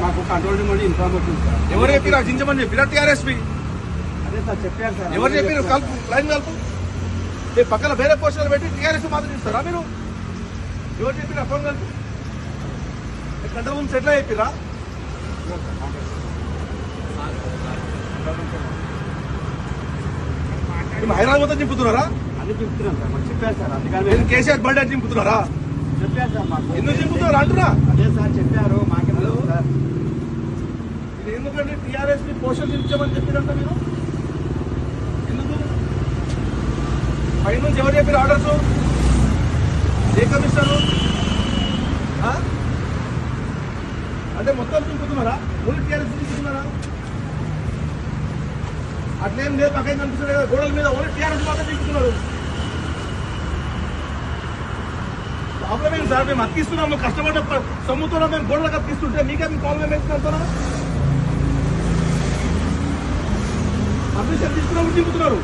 మాకు control room నుండి inform వచ్చింది సార్ ఎవరు చెప్పిరా చించమని చెప్పిరా టీఆర్ఎస్పీ అదే సార్ చెప్పారు సార్ ఎవరు చెప్పారు కలుపు లైన్ కలుపు. మీ పక్కన వేరే పోస్టులు పెట్టి టీఆర్ఎస్ మాత్రం ఇస్తారా మీరు? ఎవరు చెప్పిరా ఫోన్ కలుపు. కంట్రోల్ రూమ్స్ ఎట్లా చెప్పిరా మేము హైదరాబాద్ మొత్తం చింపుతున్నారా అని చెప్తున్నాం సార్ చెప్పారు సార్ అందుకని కేసీఆర్ చింపుతున్నారా చెప్పారు సార్ మాకు ఎందుకు చింపుతున్నారు అంటున్నా. అదే సార్ చెప్పారు మాకేం తెలుసు సార్. ఇది ఎందుకంటే టీఆర్ఎస్ని పోషించమని చెప్పినంత మీరు? ఎందుకు? పైనుంచి ఎవరు చెప్పారు ఆర్డర్స్ ఏ కమిషనర్? అంటే మొత్తం చింపుతున్నారా ఓన్లీ టీఆర్ఎస్ చింపుతున్నారా అట్లేం లేదు పక్కన కనిపిస్తుంది కదా. గోడల మీద ఓన్లీ టీఆర్ఎస్ మాత్రం చింపుతున్నారు ప్రాబ్లం ఏంటి సార్? మేము అతికిస్తున్నాము కష్టపడ్డ ప- సొమ్ముతో మేము గోడలకు అతికిస్తుంటే మీకే మీ ప్రాబ్లం ఏంటి అంటున్నా పర్మిషన్ తీసుకున్నప్పుడు దిగుతున్నారు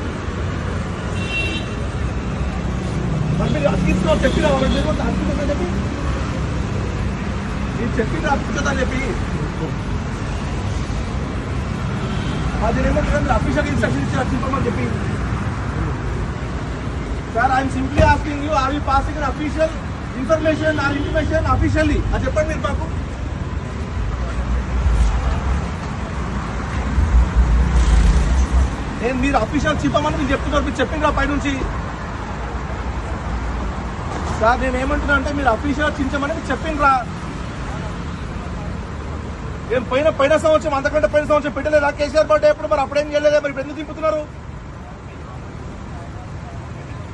మరి మీరు అతికిస్తున్నావు చెప్పినా వాళ్ళకి? అతికిస్తుందని చెప్పి? మీరు చెప్పింది అతికిస్తుందని చెప్పి? అది ఏమంటారు మీరు అఫీషియల్ ఇన్స్ట్రక్షన్ ఇచ్చి అతికించమని చెప్పి? Sir I'm simply asking you are you passing official information or information officially అది చెప్పండి మీరు మాకు. నేను మీరు అఫీషియల్ చెప్పమని మీరు చెప్తున్నారు మీరు చెప్పిండ్రా పైనుంచి. సార్ నేను ఏమంటున్నా అంటే మీరు అఫీషియల్ చించమని మీరు చెప్పిండ్రా. నేను పైన పైన సంవత్సరం అంతకంటే పైన సంవత్సరం పెట్టలేదా? కేసీఆర్ పార్టీ ఎప్పుడు? మరి అప్పుడేం చేయలేదా? మరి ఇప్పుడు ఎందుకు దింపుతున్నారు?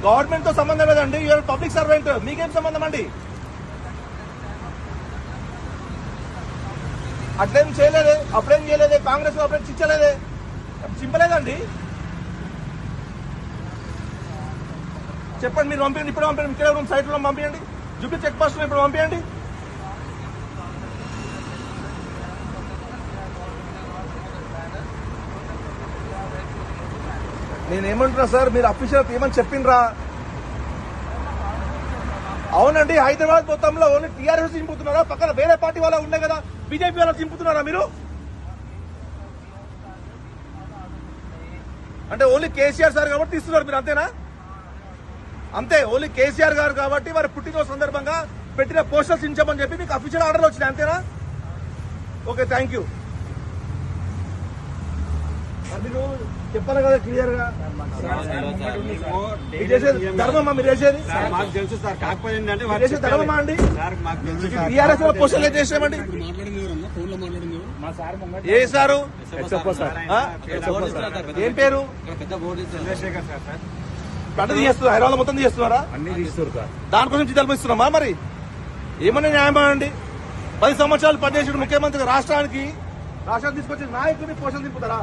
గవర్నమెంట్తో సంబంధం లేదండి. యూఆర్ పబ్లిక్ సర్వెంట్ మీకేం సంబంధం అండి? అట్లేం చేయలేదే. అప్పుడేం చేయలేదే. కాంగ్రెస్ అప్పుడే చించలేదే చింపలేదండి. చెప్పండి మీరు పంపించండి ఇప్పుడు పంపించండి ఇక్కడ రూమ్ సైట్ పంపించండి జుబ్లీ చెక్ పోస్ట్ ఇప్పుడు పంపించండి నేనేమంటున్నా సార్ మీరు అఫీషియల్ ఏమని చెప్పిండ్రా? అవునండి హైదరాబాద్ మొత్తంలో ఓన్లీ టీఆర్ఎస్ చింపుతున్నారా? పక్కన వేరే పార్టీ వాళ్ళ ఉండే కదా బీజేపీ వాళ్ళు చింపుతున్నారా మీరు? అంటే ఓన్లీ కేసీఆర్ సార్ కాబట్టి తీస్తున్నారు మీరు అంతేనా? అంతే ఓన్లీ కేసీఆర్ గారు కాబట్టి వారి పుట్టినరోజు సందర్భంగా పెట్టిన పోస్టర్స్ ఇచ్చామని చెప్పి మీకు అఫీషియల్ ఆర్డర్ వచ్చినాయి అంతేనా? Okay thank you. మరి చెప్పాలి కదా క్లియర్గా. ధర్మమా? మీరు చేసేది? మాకు తెలుసు సార్ కాకపోతే ఏంటంటే ధర్మమా అండి? టీఆర్ఎస్లో ముంగట ఏ సారు? ఏం పేరు? పెద్ద బోర్డు చంద్రశేఖర్ సార్ సార్. పంట తీస్తున్నారు హైదరాబాద్ మొత్తం తీస్తున్నారా అన్ని తీస్తారు సార్. దానికోసం జీతాలు ఇస్తున్నామా మరి? ఏమన్నా న్యాయమా అండి? పది సంవత్సరాలు పనిచేసిన ముఖ్యమంత్రి రాష్ట్రానికి రాష్ట్రాన్ని తీసుకొచ్చి నాయకుడిని పోషణ దింపుతారా?